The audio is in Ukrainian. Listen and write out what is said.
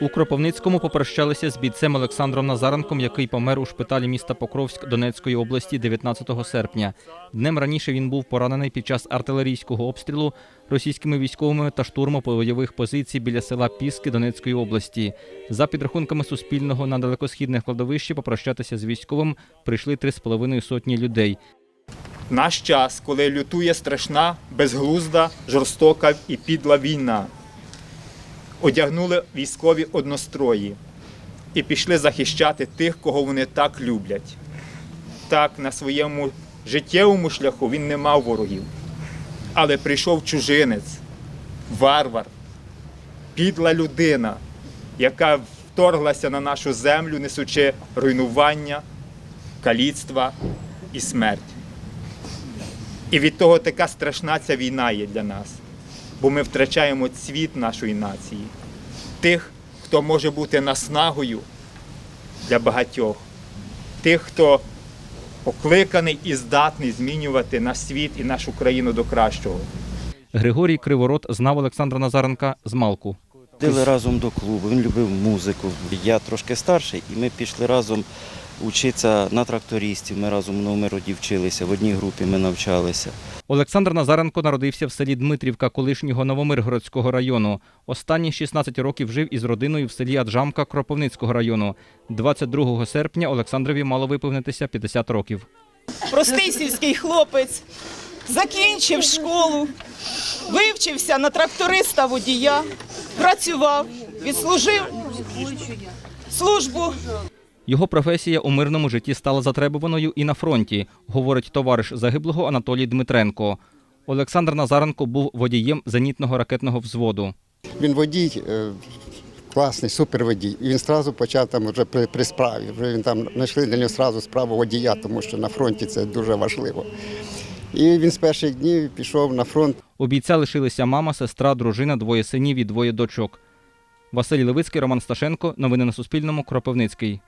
У Кропивницькому попрощалися з бійцем Олександром Назаренком, який помер у шпиталі міста Покровськ Донецької області 19 серпня. Днем раніше він був поранений під час артилерійського обстрілу російськими військовими та штурму бойових позицій біля села Піски Донецької області. За підрахунками Суспільного на далекосхідне кладовище попрощатися з військовим прийшли три з половиною сотні людей. Наш час, коли лютує страшна, безглузда, жорстока і підла війна. Одягнули військові однострої і пішли захищати тих, кого вони так люблять. Так, на своєму життєвому шляху він не мав ворогів. Але прийшов чужинець, варвар, підла людина, яка вторглася на нашу землю, несучи руйнування, каліцтва і смерть. І від того така страшна ця війна є для нас, бо ми втрачаємо цвіт нашої нації, тих, хто може бути наснагою для багатьох, тих, хто покликаний і здатний змінювати наш світ і нашу країну до кращого. Григорій Криворот знав Олександра Назаренка з Малку. Ходили разом до клубу, він любив музику. Я трошки старший, і ми пішли разом вчитися на трактористів. Ми разом в Новомироді вчилися, в одній групі ми навчалися. Олександр Назаренко народився в селі Дмитрівка колишнього Новомиргородського району. Останні 16 років жив із родиною в селі Аджамка Кропивницького району. 22 серпня Олександрові мало виповнитися 50 років. простий сільський хлопець, закінчив школу, вивчився на тракториста водія, працював, відслужив службу. Його професія у мирному житті стала затребуваною і на фронті, говорить товариш загиблого Анатолій Дмитренко. Олександр Назаренко був водієм зенітного ракетного взводу. Він водій, е, класний, суперводій. І він одразу почав там вже при, при справі. Вже він там знайшли для нього одразу справу водія, тому що на фронті це дуже важливо. І він з перших днів пішов на фронт. У бійця лишилися мама, сестра, дружина, двоє синів і двоє дочок. Василь Левицький, Роман Сташенко. Новини на Суспільному. Кропивницький.